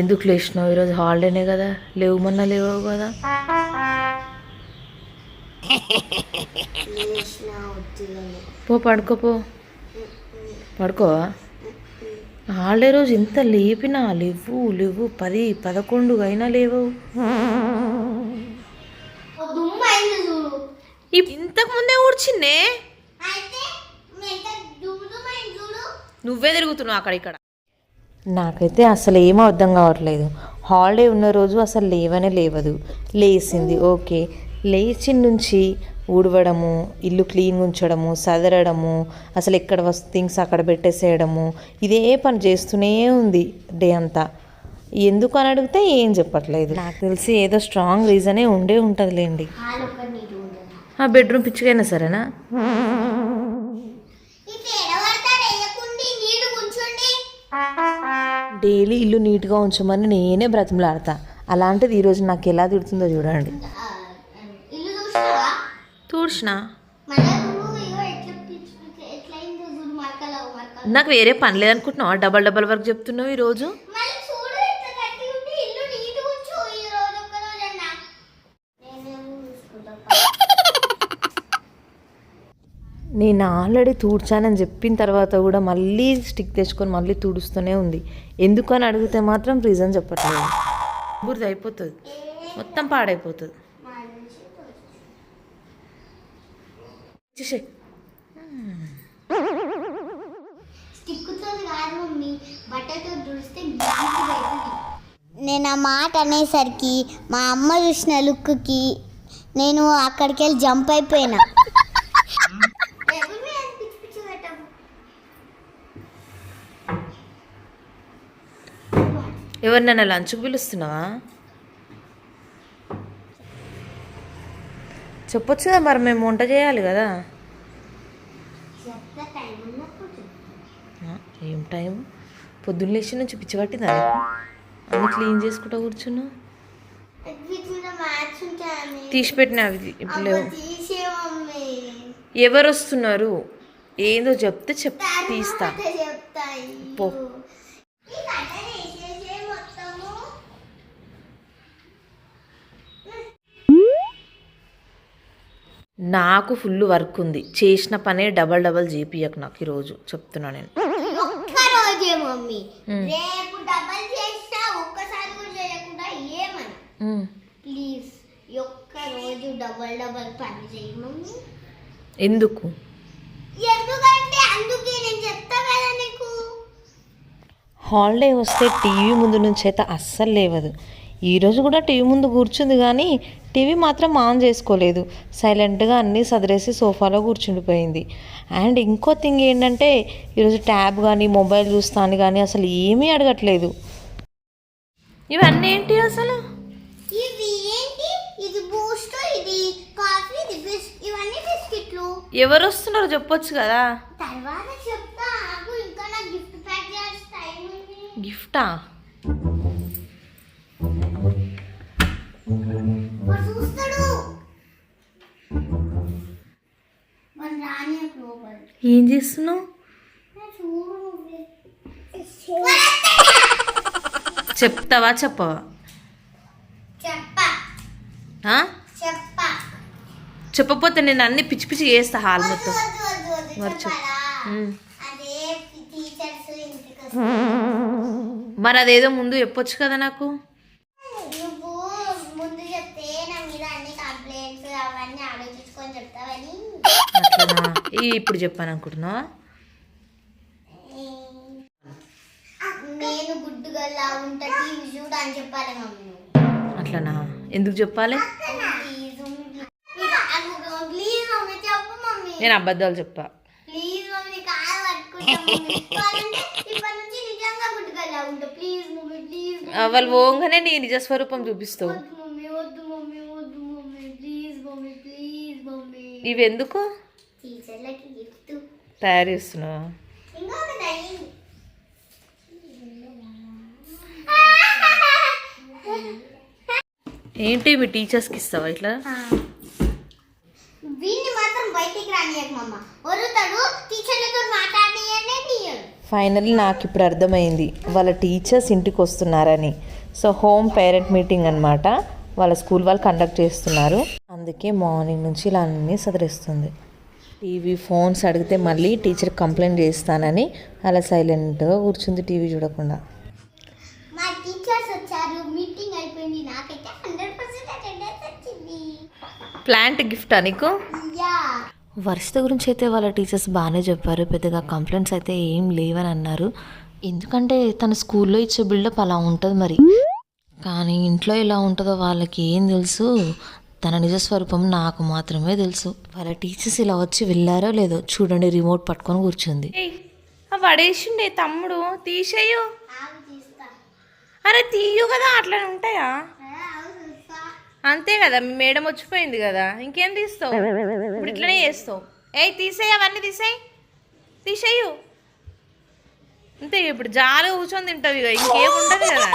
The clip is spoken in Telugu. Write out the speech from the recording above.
ఎందుకు లేచినావు? ఈరోజు హాలిడేనే కదా. లేవు కదా. లేచిన ఉద్యోగమే పో. పడుకోపో పడుకోవా? హాలిడే రోజు ఇంత లేపినా లేవు లేవు. పది పదకొండు అయినా లేవు ఇంతకు ముందే ఊడ్చిందే? నువ్వే తిరుగుతున్నావు అక్కడ ఇక్కడ నాకైతే అసలు ఏం అర్థం కావట్లేదు. హాలిడే ఉన్న రోజు అసలు లేవనే లేవదు. లేచింది ఓకే. లేచి నుంచి ఊడవడము ఇల్లు క్లీన్ ఉంచడము సదరడము అసలు ఎక్కడ థింగ్స్ అక్కడ పెట్టేసేయడము ఇదే పని చేస్తూనే ఉంది డే అంతా. ఎందుకు అని అడిగితే ఏం చెప్పట్లేదు. నాకు తెలిసి ఏదో స్ట్రాంగ్ రీజనే ఉండే ఉంటుందిలేండి. ఆ బెడ్రూమ్ పిచ్చికైనా సరేనా? డైలీ ఇల్లు నీట్గా ఉంచమని నేనే బ్రతిమలాడతా. అలాంటిది ఈరోజు నాకు ఎలా తిడుతుందో చూడండి. తూడ్చిన? నాకు వేరే పని లేదనుకుంటున్నావా? డబల్ డబల్ వర్క్ చెప్తున్నావు ఈరోజు మళ్ళీ చూడు ఎట్లా కట్టి ఉంటే ఇల్లు నీట్ ఉంచు ఈ రోజు ఒక్క రోజన్నా నేనేమో చూసుకుంటా నేను ఆల్రెడీ తూడ్చానని చెప్పిన తర్వాత కూడా మళ్ళీ స్టిక్ తెచ్చుకొని మళ్ళీ తుడుస్తూనే ఉంది. ఎందుకు అని అడిగితే మాత్రం రీజన్ చెప్పట్లేదు. బురద అయిపోతుంది. మొత్తం పాడైపోతుంది. చూసే నేను ఆ మాట అనేసరికి మా అమ్మ చూసిన లుక్కి నేను అక్కడికి వెళ్ళి జంప్ అయిపోయినా. ఎవరినైనా లంచ్కి పిలుస్తున్నావా? చెప్పొచ్చు కదా మరి మేము వంట చేయాలి కదా. ఏం టైం? పొద్దున్న లేచి నుంచి పిచ్చి పట్టిందా? అన్ని క్లీన్ చేసుకుంటా కూర్చున్నావు తీసి పెట్టిన అవి ఇప్పుడు ఎవరు వస్తున్నారు? ఏదో చెప్తే చెప్ తీస్తా. పో. నాకు ఫుల్ వర్క్ ఉంది. చేసిన పనే డబల్ డబల్ చేపియకు నాకు ఈరోజు. చెప్తున్నా నేను. ఎందుకు? హాలిడే వస్తే టీవీ ముందు నుంచి అయితే అస్సలు లేవదు. ఈరోజు కూడా టీవీ ముందు కూర్చుంది కానీ టీవీ మాత్రం ఆన్ చేసుకోలేదు. సైలెంట్గా అన్నీ సదిరేసి సోఫాలో కూర్చుండిపోయింది. అండ్ ఇంకో థింగ్ ఏంటంటే ఈరోజు ట్యాబ్ కానీ మొబైల్ చూస్తాను కానీ అసలు ఏమీ అడగట్లేదు. ఇవన్నీ ఏంటి అసలు? ఇవి ఏంటి? ఇది బూస్ట్ ఇది కాఫీ ఇది బిస్ ఇవన్నీ బిస్కెట్లు. ఎవరు వస్తున్నారో చెప్పొచ్చు కదా. తర్వాత చెప్తా. నాకు ఇంకా నా గిఫ్ట్? ఏం చేస్తున్నావు చూడు నువ్వే. చెప్తావా చెప్పవా చెప్పా ఆ? చెప్పా చెప్పకపోతే నేను అన్ని పిచ్చి పిచ్చి చేస్తా హాల్ మొత్తం మరి చెప్పు. మరి అదేదో ముందు చెప్పొచ్చు కదా నాకు నువ్వు ముందు చెప్తే నా మీద అన్ని అవన్నీ ఆలోచించుకొని చెప్తావని ఇప్పుడు చెప్పాను అనుకుంటున్నావా? నేను గుడ్డుగల్లా ఉంటా టీవీ చూడు అని చెప్పాలి మమ్మీ. నువ్వు. అట్లనా? ఎందుకు చెప్పాలి? నేను అబద్ధాలు చెప్పా. ప్లీజ్ మమ్మీ కాలు పట్టుకుంటా మమ్మీ. కావాలంటే ఇప్పటి నుంచి ఇవి ఎందుకు తయారు చేస్తున్నావా ఏంటి మీ టీచర్స్కి ఇస్తావా ఇట్లా? ఫైనల్లీ నాకు ఇప్పుడు అర్థమైంది. వాళ్ళ టీచర్స్ ఇంటికి వస్తున్నారని. సో హోమ్ పేరెంట్ మీటింగ్ అనమాట వాళ్ళ స్కూల్ వాళ్ళు కండక్ట్ చేస్తున్నారు. అందుకే మార్నింగ్ నుంచి ఇలా అన్నీ సదరిస్తుంది. టీవీ ఫోన్స్ అడిగితే మళ్ళీ టీచర్ కంప్లైంట్ చేస్తానని అలా సైలెంట్గా కూర్చుంది టీవీ చూడకుండా. మా టీచర్స్ వచ్చారు. మీటింగ్ అయిపోయింది. నాకైతే హండ్రెడ్ పర్సెంట్ అటెండెన్స్ వచ్చింది. ప్లాంట్ గిఫ్టా నీకు? యా. వర్షిత గురించి అయితే వాళ్ళ టీచర్స్ బాగానే చెప్పారు. పెద్దగా కంప్లైంట్స్ అయితే ఏం లేవని అన్నారు. ఎందుకంటే తన స్కూల్లో ఇచ్చే బిల్డప్ అలా ఉంటుంది మరి. కానీ ఇంట్లో ఎలా ఉంటుందో వాళ్ళకి ఏం తెలుసు. తన నిజ స్వరూపం నాకు మాత్రమే తెలుసు. వాళ్ళ టీచర్స్ ఇలా వచ్చి వెళ్ళారో లేదో చూడండి రిమోట్ పట్టుకొని కూర్చుంది. పడేసిండే తమ్ముడు తీసేయు. అరే తీయు కదా అట్లా ఉంటాయా? అంతే కదా మీ మేడం వచ్చిపోయింది కదా ఇంకేం తీస్తావు? ఇప్పుడు ఇట్లనే చేస్తావు. ఏయ్ తీసేయి అవన్నీ తీసేయి. తీసేయు. అంతే ఇప్పుడు జాలి కూర్చొని తింటావు ఇక ఇంకేం ఉండదు కదా?